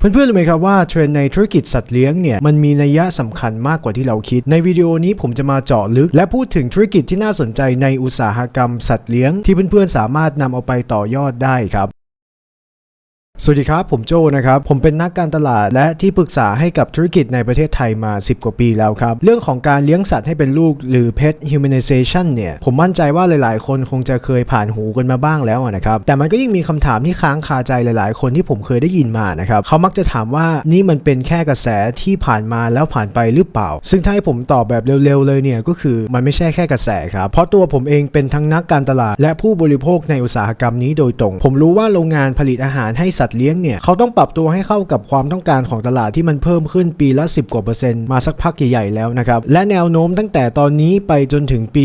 เพื่อนๆรู้ไหมครับว่าเทรนด์ในธุรกิจสัตว์เลี้ยงเนี่ยมันมีนัยยะสำคัญมากกว่าที่เราคิด ในวิดีโอนี้ผมจะมาเจาะลึก และพูดถึงธุรกิจที่น่าสนใจในอุตสาหกรรมสัตว์เลี้ยงที่เพื่อนๆสามารถนำเอาไปต่อยอดได้ครับ สวัสดีครับ ผมโจนะครับ ผมเป็นนักการตลาดและที่ปรึกษาให้กับธุรกิจในประเทศไทยมา 10 กว่าปีแล้วครับ เรื่องของการเลี้ยงสัตว์ให้เป็นลูกหรือ pet humanization เนี่ย ผมมั่นใจว่าหลาย ๆ คนคงจะเคยผ่านหูกันมาบ้างแล้วนะครับ แต่มันก็ยังมีคำถามที่ค้างคาใจหลาย ๆ คนที่ผมเคยได้ยินมานะครับ เขามักจะถามว่านี่มันเป็นแค่กระแสที่ผ่านมาแล้วผ่านไปหรือเปล่า ซึ่งถ้าให้ผมตอบแบบเร็ว ๆ เลยเนี่ยก็คือมันไม่ใช่แค่กระแสครับ เพราะตัวผมเองเป็นทั้งนักการตลาด และผู้บริโภคในอุตสาหกรรมนี้โดยตรง ผมรู้ว่าโรงงานผลิตอาหารให้สัตวเลี้ยงเนี่ยเขาต้องปรับตัวให้เข้ากับความต้องการของตลาดที่มันเพิ่มขึ้นปีละ 10 กว่าเปอร์เซ็นต์มาสักพักใหญ่ๆแล้วนะครับและแนวโน้มตั้งแต่ตอนนี้ไปจนถึงปี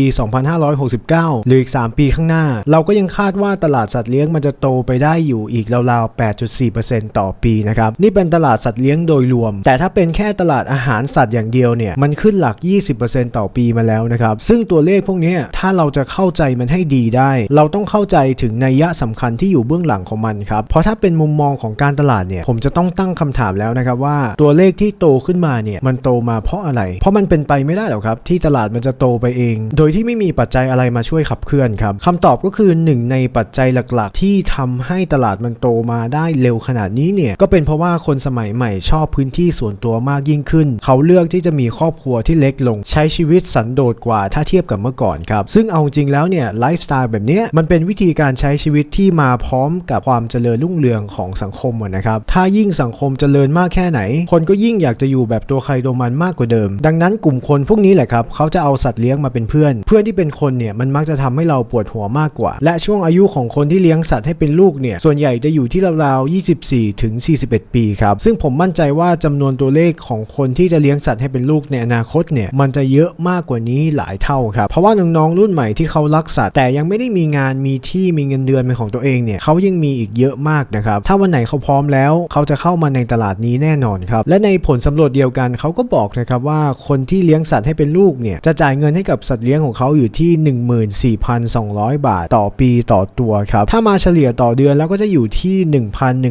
2569 หรืออีก 3 ปีข้างหน้า เราก็ยังคาดว่าตลาดสัตว์เลี้ยงมันจะโตไปได้อยู่อีกราวๆ 8.4%ต่อปีนะครับนี่เป็นตลาดสัตว์เลี้ยงโดยรวม แต่ถ้าเป็นแค่ตลาดอาหารสัตว์อย่างเดียวเนี่ยมันขึ้นหลัก 20%ต่อปีมาแล้วนะครับซึ่งตัวเลขพวกนี้ถ้าเราจะเข้าใจมันให้ดีได้ เราต้องเข้าใจถึงนัยยะสำคัญที่อยู่เบื้องหลังของมันครับเพราะถ้าเป็นมุมมองของการตลาดเนี่ยผมจะต้องตั้งคำถามแล้วนะครับว่าตัวเลขที่โตขึ้นมาเนี่ยมันโตมาเพราะอะไร เพราะมันเป็นไปไม่ได้หรอกครับ ที่ตลาดมันจะโตไปเอง โดยที่ไม่มีปัจจัยอะไรมาช่วยขับเคลื่อนครับคำตอบก็คือหนึ่งในปัจจัยหลักๆ ที่ทำให้ตลาดมันโตมาได้เร็วขนาดนี้เนี่ยก็เป็นเพราะว่าคนสมัยใหม่ชอบพื้นที่ส่วนตัวมากยิ่งขึ้น เขาเลือกที่จะมีครอบครัวที่เล็กลง ใช้ชีวิตสันโดษกว่าถ้าเทียบกับเมื่อก่อนครับซึ่งเอาจริงแล้วเนี่ยไลฟ์สไตล์แบบนี้มันเป็นวิธีการใช้ชีวิตที่มาพร้อมกับความเจริญรุ่งเรืองของสังคมนะครับ ถ้ายิ่งสังคมเจริญมากแค่ไหน คนก็ยิ่งอยากจะอยู่แบบตัวใครตัวมันมากกว่าเดิม ดังนั้นกลุ่มคนพวกนี้แหละครับเขาจะเอาสัตว์เลี้ยงมาเป็นเพื่อน เพื่อนที่เป็นคนเนี่ยมันมักจะทำให้เราปวดหัวมากกว่า และช่วงอายุของคนที่เลี้ยงสัตว์ให้เป็นลูกเนี่ยส่วนใหญ่จะอยู่ที่ราวๆ24ถึง41 ปีครับซึ่งผมมั่นใจว่าจำนวนตัวเลขของคนที่จะเลี้ยงสัตว์ให้เป็นลูกในอนาคตเนี่ยมันจะเยอะมากกว่านี้หลายเท่าครับเพราะว่าน้องๆรุ่นใหม่ที่เขารักสัตว์แต่ยังไม่ได้มีงานมีที่มีเงินเดือนเป็นของตัวเองเนี่ยเขายังมีอีกเยอะมากนะครับถ้าวันไหนเขาพร้อมแล้ว เขาจะเข้ามาในตลาดนี้แน่นอนครับ และในผลสำรวจเดียวกันเขาก็บอกนะครับว่าคนที่เลี้ยงสัตว์ให้เป็นลูกเนี่ยจะจ่ายเงินให้กับสัตว์เลี้ยงของเขาอยู่ที่ 14,200 บาทต่อปีต่อตัวครับ ถ้ามาเฉลี่ยต่อเดือนแล้วก็จะอยู่ที่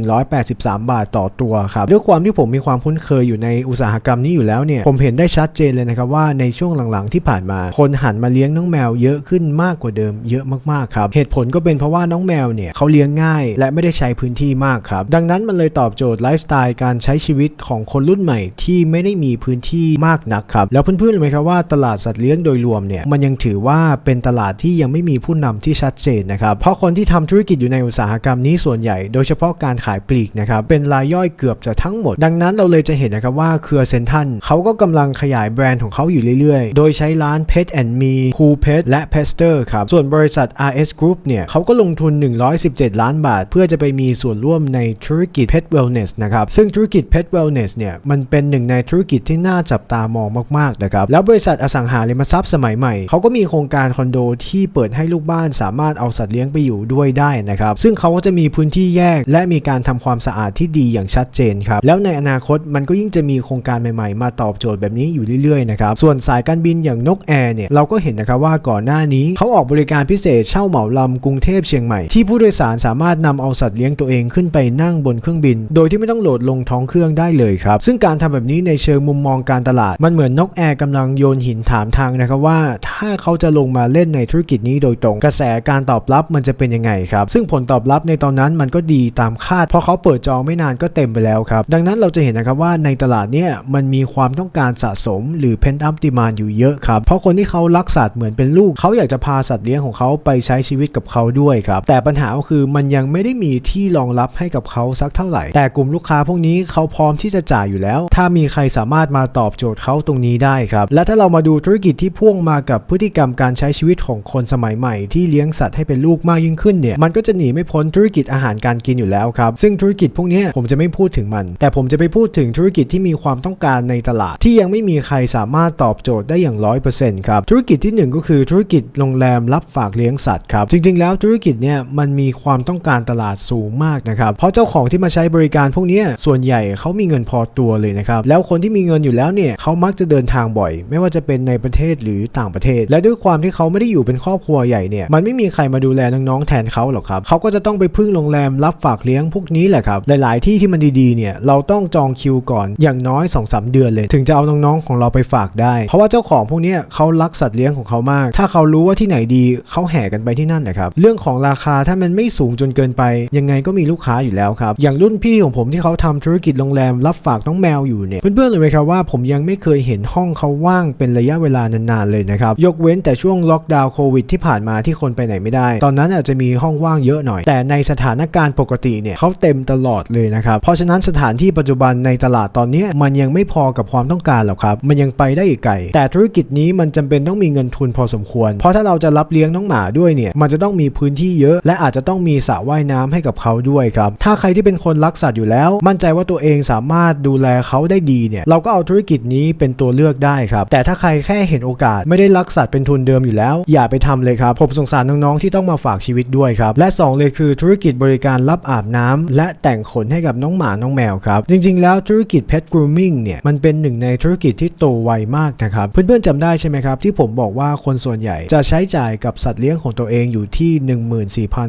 1,183 บาทต่อตัวครับด้วยความที่ผมมีความคุ้นเคยอยู่ในอุตสาหกรรมนี้อยู่แล้วเนี่ยผมเห็นได้ชัดเจนเลยนะครับว่าในช่วงหลังๆที่ผ่านมา คนหันมาเลี้ยงน้องแมวเยอะขึ้นมากกว่าเดิมเยอะมากๆครับเหตุผลก็เป็นเพราะว่าน้องแมวเนี่ยเขาเลี้ยงง่าย และไม่ได้ใช้พื้นที่มากครับ ดังนั้นมันเลยตอบโจทย์ไลฟ์สไตล์การใช้ชีวิตของคนรุ่นใหม่ที่ไม่ได้มีพื้นที่มากนักครับ แล้วเพื่อนๆรู้ไหมครับว่าตลาดสัตว์เลี้ยงโดยรวมเนี่ยมันยังถือว่าเป็นตลาดที่ยังไม่มีผู้นำที่ชัดเจนนะครับ เพราะคนที่ทำธุรกิจอยู่ในอุตสาหกรรมนี้ส่วนใหญ่ โดยเฉพาะการขายปลีกนะครับเป็นรายย่อยเกือบจะทั้งหมด ดังนั้นเราเลยจะเห็นนะครับว่าเครือเซนทันเขาก็กำลังขยายแบรนด์ของเขาอยู่เรื่อยๆ โดยใช้ร้าน Pet and Me Cool Pet และ Pester ครับส่วนบริษัท RS Group เนี่ยเขาก็ลงทุน 117 ล้านบาท เพื่อจะไปมีส่วนร่วมในธุรกิจ Pet Wellness นะครับ ซึ่งธุรกิจ Pet Wellness เนี่ยมันเป็นหนึ่งในธุรกิจที่น่าจับตามองมากๆนะครับแล้วบริษัทอสังหาริมทรัพย์สมัยใหม่เขาก็มีโครงการคอนโดที่เปิดให้ลูกบ้านสามารถเอาสัตว์เลี้ยงไปอยู่ด้วยได้นะครับซึ่งเขาก็จะมีพื้นที่แยก และมีการทำความสะอาดที่ดีอย่างชัดเจนครับแล้วในอนาคตมันก็ยิ่งจะมีโครงการใหม่ๆ มาตอบโจทย์แบบนี้อยู่เรื่อยๆนะครับส่วนสายการบินอย่างนกแอร์เนี่ยเราก็เห็นนะครับว่าก่อนหน้านี้เขาออกบริการพิเศษเช่าเหมาลำกรุงเทพเชียงใหม่ที่ผู้โดยสารสามารถนำเอาสัตว์เลี้ยงตัวเองขึ้นไปนั่งบนเครื่องบิน โดยที่ไม่ต้องโหลดลงท้องเครื่องได้เลยครับ ซึ่งการทำแบบนี้ในเชิงมุมมองการตลาด มันเหมือนนกแอร์กำลังโยนหินถามทางนะครับว่า ถ้าเขาจะลงมาเล่นในธุรกิจนี้โดยตรง กระแสการตอบรับมันจะเป็นยังไงครับ ซึ่งผลตอบรับในตอนนั้นมันก็ดีตามคาด เพราะเขาเปิดจองไม่นานก็เต็มไปแล้วครับ ดังนั้นเราจะเห็นนะครับว่าในตลาดเนี่ยมันมีความต้องการสะสม หรือ pent up demand อยู่เยอะครับ เพราะคนที่เขารักสัตว์เหมือนเป็นลูก เขาอยากจะพาสัตว์เลี้ยงของเขาไปใช้ชีวิตกับเขาด้วยครับ แต่ปัญหาก็คือมันยังไม่ได้มีที่รองรับให้กับเขาสักเท่าไหร่ แต่กลุ่มลูกค้าพวกนี้เขาพร้อมที่จะจ่ายอยู่แล้ว ถ้ามีใครสามารถมาตอบโจทย์เขาตรงนี้ได้ครับ และถ้าเรามาดูธุรกิจที่พ่วงมากับพฤติกรรมการใช้ชีวิตของคนสมัยใหม่ ที่เลี้ยงสัตว์ให้เป็นลูกมากยิ่งขึ้นเนี่ยมันก็จะหนีไม่พ้นธุรกิจอาหารการกินอยู่แล้วครับซึ่งธุรกิจพวกนี้ผมจะไม่พูดถึงมัน แต่ผมจะไปพูดถึงธุรกิจที่มีความต้องการในตลาด ที่ยังไม่มีใครสามารถตอบโจทย์ได้อย่างร้อยเปอร์เซ็นต์ครับธุรกิจที่หนึ่งก็คือธุรกิจโรงแรมรับฝากเลี้ยงสัตว์ครับจริง ๆ แล้วธุรกิจเนี่ยมันมีความต้องการตลาดสูงมากนะครับนะครับเพราะเจ้าของที่มาใช้บริการพวกนี้ส่วนใหญ่เขามีเงินพอตัวเลยนะครับแล้วคนที่มีเงินอยู่แล้วเนี่ยเขามักจะเดินทางบ่อย ไม่ว่าจะเป็นในประเทศหรือต่างประเทศ และด้วยความที่เขาไม่ได้อยู่เป็นครอบครัวใหญ่เนี่ยมันไม่มีใครมาดูแลน้องๆแทนเขาหรอกครับเขาก็จะต้องไปพึ่งโรงแรมรับฝากเลี้ยงพวกนี้แหละครับหลายๆที่ที่มันดีๆเนี่ยเราต้องจองคิวก่อนอย่างน้อย2อสเดือนเลย ถึงจะเอาน้องๆของเราไปฝากได้ เพราะว่าเจ้าของพวกนี้เขารักสัตว์เลี้ยงของเขามาก ถ้าเขารู้ว่าที่ไหนดีเขาแห่กันไปที่นั่นแหละครับเรื่องของราคาถ้ามันไม่สูงจนเกินไป ยังไงก็มีลูกค้าอยู่แล้วครับ อย่างรุ่นพี่ของผมที่เขาทำธุรกิจโรงแรมรับฝากน้องแมวอยู่เนี่ยเพื่อนๆเลยไหมครับว่าผมยังไม่เคยเห็นห้องเขาว่างเป็นระยะเวลานานๆเลยนะครับยกเว้นแต่ช่วงล็อกดาวน์โควิดที่ผ่านมาที่คนไปไหนไม่ได้ ตอนนั้นอาจจะมีห้องว่างเยอะหน่อย แต่ในสถานการณ์ปกติเนี่ยเขาเต็มตลอดเลยนะครับเพราะฉะนั้นสถานที่ปัจจุบันในตลาดตอนนี้มันยังไม่พอกับความต้องการหรอกครับมันยังไปได้อีกไกลแต่ธุรกิจนี้มันจำเป็นต้องมีเงินทุนพอสมควร เพราะถ้าเราจะรับเลี้ยงน้องหมาด้วยเนี่ยมันจะต้องมีพื้นที่เยอะ และอาจจะต้องมีสระว่ายน้ำให้กับเขาด้วยครับถ้าใครที่เป็นคนรักสัตว์อยู่แล้ว มั่นใจว่าตัวเองสามารถดูแลเขาได้ดีเนี่ยเราก็เอาธุรกิจนี้เป็นตัวเลือกได้ครับแต่ถ้าใครแค่เห็นโอกาสไม่ได้รักสัตว์เป็นทุนเดิมอยู่แล้ว อย่าไปทำเลยครับผมสงสารน้องๆที่ต้องมาฝากชีวิตด้วยครับและสองเลยคือธุรกิจบริการรับอาบน้ำและแต่งขนให้กับน้องหมาน้องแมวครับจริง ๆ แล้วธุรกิจ Pet Grooming เนี่ยมันเป็นหนึ่งในธุรกิจที่โตไวมากนะครับเพื่อนๆจำได้ใช่ไหมครับที่ผมบอกว่าคนส่วนใหญ่จะใช้จ่ายกับสัตว์เลี้ยงของตัวเองอยู่ที่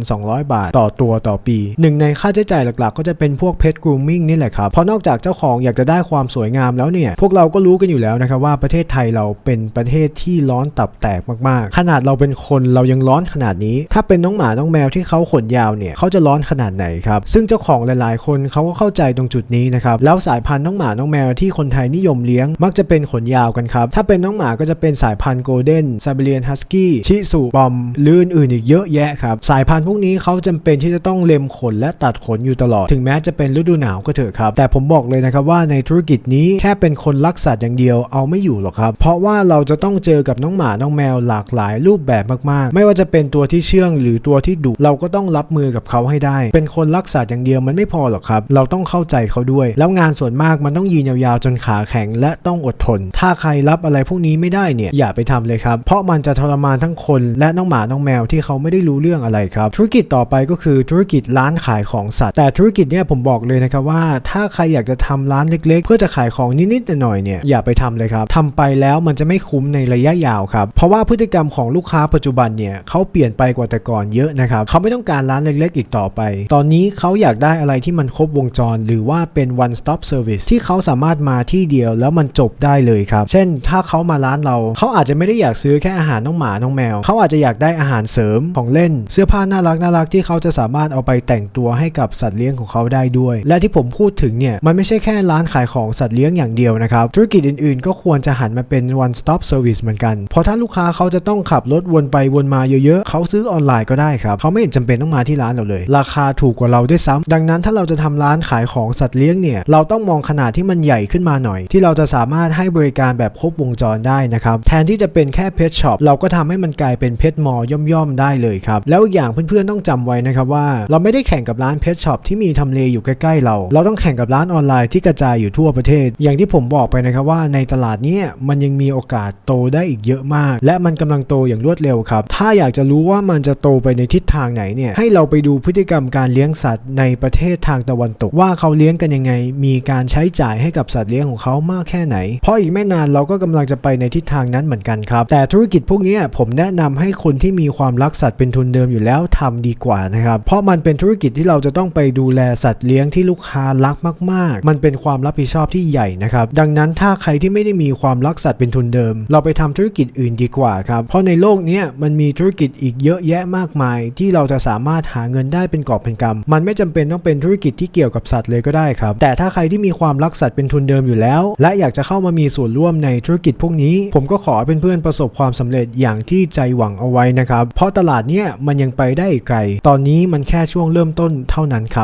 14,200 บาท ต่อตัวต่อปีหนึ่งในค่าใช้จ่ายหลักๆ ก็จะเป็นพวก Pet Grooming นี่แหละครับ เพราะนอกจากเจ้าของอยากจะได้ความสวยงามแล้วเนี่ย พวกเราก็รู้กันอยู่แล้วนะครับว่าประเทศไทยเราเป็นประเทศที่ร้อนตับแตกมากๆ ขนาดเราเป็นคนเรายังร้อนขนาดนี้ ถ้าเป็นน้องหมาน้องแมวที่เขาขนยาวเนี่ยเขาจะร้อนขนาดไหนครับ ซึ่งเจ้าของหลายๆ คนเขาก็เข้าใจตรงจุดนี้นะครับ แล้วสายพันธุ์น้องหมาน้องแมวที่คนไทยนิยมเลี้ยง มักจะเป็นขนยาวกันครับ ถ้าเป็นน้องหมาก็จะเป็นสายพันธุ์โกลเด้นไซบีเรียนฮัสกี้ ชิสุบอมหรืออื่นอีกเยอะแยะครับ สายพันธุ์พวกนี้เขาจำเป็นที่จะต้องเล็มขนและตดขนอยู่ตลอด ถึงแม้จะเป็นฤดูหนาวก็เถอะครับ แต่ผมบอกเลยนะครับว่าในธุรกิจนี้แค่เป็นคนรักสัตว์อย่างเดียวเอาไม่อยู่หรอกครับ เพราะว่าเราจะต้องเจอกับน้องหมาน้องแมวหลากหลายรูปแบบมากๆ ไม่ว่าจะเป็นตัวที่เชื่องหรือตัวที่ดุเราก็ต้องรับมือกับเขาให้ได้ เป็นคนรักสัตว์อย่างเดียวมันไม่พอหรอกครับ เราต้องเข้าใจเขาด้วย แล้วงานส่วนมากมันต้องยืนยาวๆจนขาแข็ง และต้องอดทน ถ้าใครรับอะไรพวกนี้ไม่ได้เนี่ยอย่าไปทำเลยครับ เพราะมันจะทรมานทั้งคน และน้องหมาน้องแมวที่เขาไม่ได้รู้เรื่องอะไรครับ ธุรกิจต่อไปก็คือธุรกิจร้านขายของสัตว์ แต่ธุรกิจเนี่ยผมบอกเลยนะครับว่า ถ้าใครอยากจะทำร้านเล็ก ๆ เพื่อจะขายของนิดๆหน่อยๆเนี่ยอย่าไปทำเลยครับทำไปแล้วมันจะไม่คุ้มในระยะยาวครับเพราะว่าพฤติกรรมของลูกค้าปัจจุบันเนี่ยเขาเปลี่ยนไปกว่าแต่ก่อนเยอะนะครับเขาไม่ต้องการร้านเล็ก ๆ อีกต่อไป ตอนนี้เขาอยากได้อะไรที่มันครบวงจร หรือว่าเป็น one stop service ที่เขาสามารถมาที่เดียวแล้วมันจบได้เลยครับ เช่น ถ้าเขามาร้านเรา เขาอาจจะไม่ได้อยากซื้อแค่อาหารน้องหมา น้องแมว เขาอาจจะอยากได้อาหารเสริมของเล่น เสื้อผ้าน่ารักน่ารักที่เขาจะสามารถเอาไปแต่งตัวให้กับสัตว์เลี้ยงของเขาได้ด้วย และที่ผมพูดถึงเนี่ยมันไม่ใช่แค่ร้านขายของสัตว์เลี้ยงอย่างเดียวนะครับ ธุรกิจอื่นๆ ก็ควรจะหันมาเป็น one stop service เหมือนกัน เพราะถ้าลูกค้าเขาจะต้องขับรถวนไปวนมาเยอะๆ เขาซื้อออนไลน์ก็ได้ครับเขาไม่เห็นจำเป็นต้องมาที่ร้านเราเลย ราคาถูกกว่าเราด้วยซ้ำดังนั้นถ้าเราจะทำร้านขายของสัตว์เลี้ยงเนี่ยเราต้องมองขนาดที่มันใหญ่ขึ้นมาหน่อย ที่เราจะสามารถให้บริการแบบครบวงจรได้นะครับแทนที่จะเป็นแค่เพชช็อปเราก็ทำให้มันกลายเป็นเพชมอย่อมๆได้เลยครับแล้วอีกอย่างเพื่อนๆต้องจำไว้นะครับว่า เราไม่ได้แข่งกับร้านเพชช็อปที่มีทำเลอยู่ใกล้ๆเรา เราต้องแข่งกับร้านออนไลน์ที่กระจายอยู่ทั่วประเทศ อย่างที่ผมบอกไปนะครับว่าในตลาดนี้มันยังมีโอกาสโตได้อีกเยอะมาก และมันกำลังโตอย่างรวดเร็วครับ ถ้าอยากจะรู้ว่ามันจะโตไปในทิศทางไหนเนี่ยให้เราไปดูพฤติกรรมการเลี้ยงสัตว์ในประเทศทางตะวันตก ว่าเขาเลี้ยงกันยังไง มีการใช้จ่ายให้กับสัตว์เลี้ยงของเขามากแค่ไหน เพราะอีกไม่นานเราก็กำลังจะไปในทิศทางนั้นเหมือนกันครับ แต่ธุรกิจพวกนี้ผมแนะนำให้คนที่มีความรักสัตว์เป็นทุนเดิมอยู่แล้วทำดีกว่านะครับ เพราะมันเป็นธุรกิจที่เราจะต้องไปดูแลสัตว์เลี้ยงที่ลูกค้ารักมาก ๆ มันเป็นความรับผิดชอบที่ใหญ่นะครับ ดังนั้นถ้าใครที่ไม่ได้มีความรักสัตว์เป็นทุนเดิม เราไปทำธุรกิจอื่นดีกว่าครับ เพราะในโลกนี้มันมีธุรกิจอีกเยอะแยะมากมาย ที่เราจะสามารถหาเงินได้เป็นกอบเป็นกำมันไม่จำเป็นต้องเป็นธุรกิจที่เกี่ยวกับสัตว์เลยก็ได้ครับ แต่ถ้าใครที่มีความรักสัตว์เป็นทุนเดิมอยู่แล้ว และอยากจะเข้ามามีส่วนร่วมในธุรกิจพวกนี้ ผมก็ขอให้เพื่อนประสบความสำเร็จอย่างที่ใจหวังเอาไว้นะครับ เพราะตลาดเนี้ยมันยังไปได้อีกไกล ตอนนี้มันแค่ช่วงเริ่มต้นเท่านั้นครับ